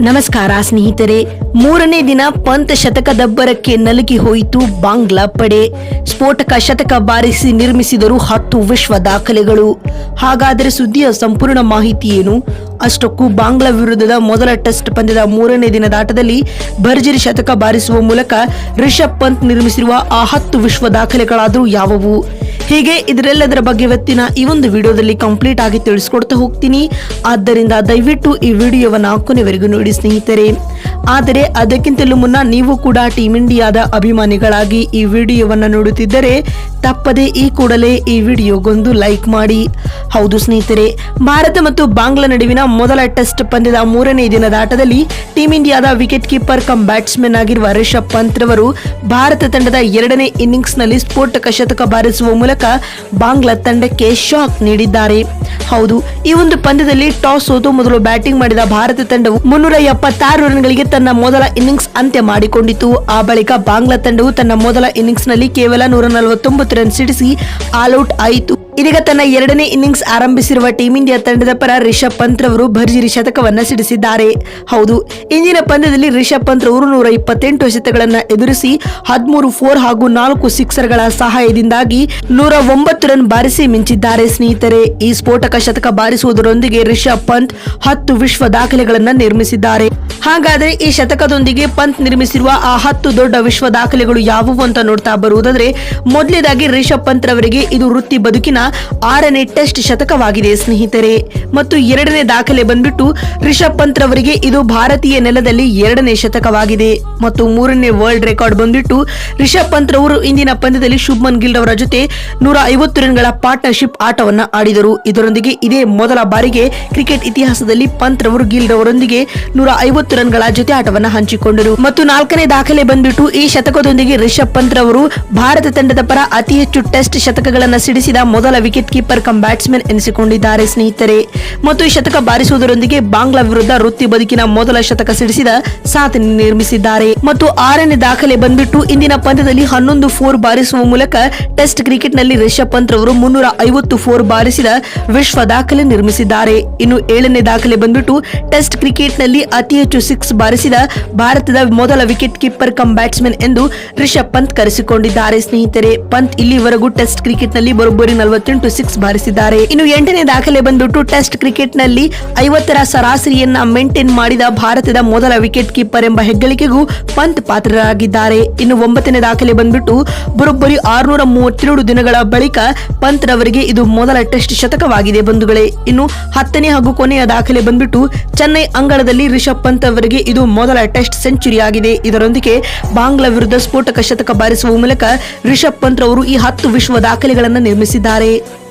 ನಮಸ್ಕಾರ ಸ್ನೇಹಿತರೆ, ಮೂರನೇ ದಿನ ಪಂತ್ ಶತಕದಬ್ಬರಕ್ಕೆ ನಲುಗಿ ಹೋಯಿತು ಬಾಂಗ್ಲಾ ಪಡೆ. ಸ್ಫೋಟಕ ಶತಕ ಬಾರಿಸಿ ನಿರ್ಮಿಸಿದರು ಹತ್ತು ವಿಶ್ವ ದಾಖಲೆಗಳು. ಹಾಗಾದರೆ ಸುದ್ದಿಯ ಸಂಪೂರ್ಣ ಮಾಹಿತಿ ಏನು? ಅಷ್ಟಕ್ಕೂ ಬಾಂಗ್ಲಾ ವಿರುದ್ಧದ ಮೊದಲ ಟೆಸ್ಟ್ ಪಂದ್ಯದ ಮೂರನೇ ದಿನದ ಆಟದಲ್ಲಿ ಭರ್ಜರಿ ಶತಕ ಬಾರಿಸುವ ಮೂಲಕ ರಿಷಬ್ ಪಂತ್ ನಿರ್ಮಿಸಿರುವ ಆ ಹತ್ತು ವಿಶ್ವ ದಾಖಲೆಗಳಾದರೂ ಯಾವುವು? ಹೀಗೆ ಇದರೆಲ್ಲದರ ಬಗ್ಗೆ ಇವತ್ತಿನ ಈ ಒಂದು ವಿಡಿಯೋದಲ್ಲಿ ಕಂಪ್ಲೀಟ್ ಆಗಿ ತಿಳಿಸ್ಕೊಡ್ತಾ ಹೋಗ್ತೀನಿ. ಆದ್ದರಿಂದ ದಯವಿಟ್ಟು ಈ ವಿಡಿಯೋವನ್ನ ಕೊನೆವರೆಗೂ ನೋಡಿ ಸ್ನೇಹಿತರೆ. ಆದರೆ ಅದಕ್ಕಿಂತಲೂ ಮುನ್ನ ನೀವು ಕೂಡ ಟೀಮ್ ಇಂಡಿಯಾದ ಅಭಿಮಾನಿಗಳಾಗಿ ಈ ವಿಡಿಯೋವನ್ನ ನೋಡುತ್ತಿದ್ದರೆ ತಪ್ಪದೆ ಈ ಕೂಡಲೇ ಈ ವಿಡಿಯೋಗೊಂದು ಲೈಕ್ ಮಾಡಿ. ಹೌದು ಸ್ನೇಹಿತರೆ, ಭಾರತ ಮತ್ತು ಬಾಂಗ್ಲಾ ನಡುವಿನ ಮೊದಲ ಟೆಸ್ಟ್ ಪಂದ್ಯದ ಮೂರನೇ ದಿನದ ಆಟದಲ್ಲಿ ಟೀಮ್ ಇಂಡಿಯಾದ ವಿಕೆಟ್ ಕೀಪರ್ ಕಮ್ ಬ್ಯಾಟ್ಸ್ಮನ್ ಆಗಿರುವ ರಿಷಬ್ ಪಂತ್ ರವರು ಭಾರತ ತಂಡದ ಎರಡನೇ ಇನ್ನಿಂಗ್ಸ್ನಲ್ಲಿ ಸ್ಫೋಟಕ ಶತಕ ಬಾರಿಸುವ ಮೂಲಕ ಬಾಂಗ್ಲಾ ತಂಡಕ್ಕೆ ಶಾಕ್ ನೀಡಿದ್ದಾರೆ. ಹೌದು, ಈ ಒಂದು ಪಂದ್ಯದಲ್ಲಿ ಟಾಸ್ ಸೋತು ಮೊದಲು ಬ್ಯಾಟಿಂಗ್ ಮಾಡಿದ ಭಾರತ ತಂಡವು ಮುನ್ನೂರ ಎಪ್ಪತ್ತಾರು ರನ್ಗಳಿಗೆ ತನ್ನ ಮೊದಲ ಇನ್ನಿಂಗ್ಸ್ ಅಂತ್ಯ ಮಾಡಿಕೊಂಡಿತು ಆ ಬಳಿಕ ಬಾಂಗ್ಲಾ ತಂಡವು ತನ್ನ ಮೊದಲ ಇನ್ನಿಂಗ್ಸ್ನಲ್ಲಿ ಕೇವಲ ನೂರ ನಲವತ್ತೊಂಬತ್ತು ರನ್ ಸಿಡಿಸಿ ಆಲ್ಔಟ್ ಆಯಿತು. ಇದೀಗ ತನ್ನ ಎರಡನೇ ಇನ್ನಿಂಗ್ಸ್ ಆರಂಭಿಸಿರುವ ಟೀಂ ಇಂಡಿಯಾ ತಂಡದ ಪರ ರಿಷಬ್ ಪಂತ್ ರವರು ಭರ್ಜರಿ ಶತಕವನ್ನ ಸಿಡಿಸಿದ್ದಾರೆ. ಹೌದು, ಇಂದಿನ ಪಂದ್ಯದಲ್ಲಿ ರಿಷಬ್ ಪಂತ್ ರವರು ನೂರ ಇಪ್ಪತ್ತೆಂಟು ಶತಕಗಳನ್ನು ಎದುರಿಸಿ ಹದಿಮೂರು ಫೋರ್ ಹಾಗೂ ನಾಲ್ಕು ಸಿಕ್ಸರ್ಗಳ ಸಹಾಯದಿಂದಾಗಿ ನೂರ ಒಂಬತ್ತು ರನ್ ಬಾರಿಸಿ ಮಿಂಚಿದ್ದಾರೆ ಸ್ನೇಹಿತರೆ. ಈ ಸ್ಫೋಟಕ ಶತಕ ಬಾರಿಸುವುದರೊಂದಿಗೆ ರಿಷಬ್ ಪಂತ್ ಹತ್ತು ವಿಶ್ವ ದಾಖಲೆಗಳನ್ನ ನಿರ್ಮಿಸಿದ್ದಾರೆ. ಹಾಗಾದರೆ ಈ ಶತಕದೊಂದಿಗೆ ಪಂತ್ ನಿರ್ಮಿಸಿರುವ ಆ ಹತ್ತು ದೊಡ್ಡ ವಿಶ್ವ ದಾಖಲೆಗಳು ಯಾವುವು ಅಂತ ನೋಡ್ತಾ ಬರುವುದಾದ್ರೆ, ಮೊದಲೇದಾಗಿ ರಿಷಬ್ ಪಂತ್ ರವರಿಗೆ ಇದು ವೃತ್ತಿ ಬದುಕಿನ ಆರನೇ ಟೆಸ್ಟ್ ಶತಕವಾಗಿದೆ, ಸ್ನೇಹಿತರೆ. ಮತ್ತು ಎರಡನೇ ದಾಖಲೆ ಬಂದ್ಬಿಟ್ಟು ರಿಷಬ್ ಪಂತ್ ರವರಿಗೆ ಇದು ಭಾರತೀಯ ನೆಲದಲ್ಲಿ ಎರಡನೇ ಶತಕವಾಗಿದೆ. ಮತ್ತು ಮೂರನೇ ವರ್ಲ್ಡ್ ರೆಕಾರ್ಡ್ ಬಂದ್ಬಿಟ್ಟು ರಿಷಬ್ ಪಂತ್ ರವರು ಇಂದಿನ ಪಂದ್ಯದಲ್ಲಿ ಶುಭ್ಮನ್ ಗಿಲ್ ಅವರ ಜೊತೆ ನೂರ ಐವತ್ತು ರನ್ಗಳ ಪಾರ್ಟ್ನರ್ಶಿಪ್ ಆಟವನ್ನು ಆಡಿದರು. ಇದರೊಂದಿಗೆ ಇದೇ ಮೊದಲ ಬಾರಿಗೆ ಕ್ರಿಕೆಟ್ ಇತಿಹಾಸದಲ್ಲಿ ಪಂತ್ ರವರು ಗಿಲ್ ರವರೊಂದಿಗೆ ನೂರ ಐವತ್ತು ರನ್ಗಳ ಜೊತೆ ಆಟವನ್ನು ಹಂಚಿಕೊಂಡರು. ಮತ್ತು ನಾಲ್ಕನೇ ದಾಖಲೆ ಬಂದ್ಬಿಟ್ಟು ಈ ಶತಕದೊಂದಿಗೆ ರಿಷಬ್ ಪಂತ್ ರವರು ಭಾರತ ತಂಡದ ಪರ ಅತಿ ಹೆಚ್ಚು ಟೆಸ್ಟ್ ಶತಕಗಳನ್ನು ಸಿಡಿಸಿದ ಮೊದಲ ವಿಕೆಟ್ ಕೀಪರ್ ಕಮ್ ಬ್ಯಾಟ್ಸ್ಮನ್ ಎನಿಸಿಕೊಂಡಿದ್ದಾರೆ ಸ್ನೇಹಿತರೆ. ಮತ್ತು ಈ ಶತಕ ಬಾರಿಸುವುದರೊಂದಿಗೆ ಬಾಂಗ್ಲಾ ವಿರುದ್ಧ ವೃತ್ತಿ ಬದುಕಿನ ಮೊದಲ ಶತಕ ಸಿಡಿಸಿದ ಸಾಧನೆ ನಿರ್ಮಿಸಿದ್ದಾರೆ. ಮತ್ತು ಆರನೇ ದಾಖಲೆ ಬಂದ್ಬಿಟ್ಟು ಇಂದಿನ ಪಂದ್ಯದಲ್ಲಿ ಹನ್ನೊಂದು ಫೋರ್ ಬಾರಿಸುವ ಮೂಲಕ ಟೆಸ್ಟ್ ಕ್ರಿಕೆಟ್ನಲ್ಲಿ ರಿಷಬ್ ಪಂತ್ ರವರು ಮುನ್ನೂರ ಐವತ್ತು ಫೋರ್ ಬಾರಿಸಿದ ವಿಶ್ವ ದಾಖಲೆ ನಿರ್ಮಿಸಿದ್ದಾರೆ. ಇನ್ನು ಏಳನೇ ದಾಖಲೆ ಬಂದ್ಬಿಟ್ಟು ಟೆಸ್ಟ್ ಕ್ರಿಕೆಟ್ನಲ್ಲಿ ಅತಿ ಹೆಚ್ಚು ಸಿಕ್ಸ್ ಬಾರಿಸಿದ ಭಾರತದ ಮೊದಲ ವಿಕೆಟ್ ಕೀಪರ್ ಕಮ್ ಬ್ಯಾಟ್ಸ್ಮನ್ ಎಂದು ರಿಷಬ್ ಪಂತ್ ಕರೆಸಿಕೊಂಡಿದ್ದಾರೆ ಸ್ನೇಹಿತರೆ. ಪಂತ್ ಇಲ್ಲಿವರೆಗೂ ಟೆಸ್ಟ್ ಕ್ರಿಕೆಟ್ನಲ್ಲಿ ಬರೋಬ್ಬರಿ ನಲವತ್ತೆಂಟು ಸಿಕ್ಸ್ ಬಾರಿಸಿದ್ದಾರೆ. ಇನ್ನು ಎಂಟನೇ ದಾಖಲೆ ಬಂದ್ಬಿಟ್ಟು ಟೆಸ್ಟ್ ಕ್ರಿಕೆಟ್ನಲ್ಲಿ ಐವತ್ತರ ಸರಾಸರಿಯನ್ನ ಮೇಂಟೈನ್ ಮಾಡಿದ ಭಾರತದ ಮೊದಲ ವಿಕೆಟ್ ಕೀಪರ್ ಎಂಬ ಹೆಗ್ಗಳಿಕೆಗೂ ಪಂತ್ ಪಾತ್ರರಾಗಿದ್ದಾರೆ. ಇನ್ನು ಒಂಬತ್ತನೇ ದಾಖಲೆ ಬಂದ್ಬಿಟ್ಟು ಬರೋಬ್ಬರಿ ಆರುನೂರ ಮೂವತ್ತೆರಡು ದಿನಗಳ ಬಳಿಕ ಪಂತ್ ರವರಿಗೆ ಇದು ಮೊದಲ ಟೆಸ್ಟ್ ಶತಕವಾಗಿದೆ ಬಂಧುಗಳೇ. ಇನ್ನು ಹತ್ತನೇ ಹಾಗೂ ಕೊನೆಯ ದಾಖಲೆ ಬಂದ್ಬಿಟ್ಟು ಚೆನ್ನೈ ಅಂಗಳದಲ್ಲಿ ರಿಷಬ್ ಪಂತ್ ಅವರಿಗೆ ಇದು ಮೊದಲ ಟೆಸ್ಟ್ ಸೆಂಚುರಿ ಆಗಿದೆ ಇದರೊಂದಿಗೆ ಬಾಂಗ್ಲಾ ವಿರುದ್ಧ ಸ್ಫೋಟಕ ಶತಕ ಬಾರಿಸುವ ಮೂಲಕ ರಿಷಬ್ ಪಂತ್ ಅವರು ಈ ಹತ್ತು ವಿಶ್ವ ದಾಖಲೆಗಳನ್ನು ನಿರ್ಮಿಸಿದ್ದಾರೆ. Bye.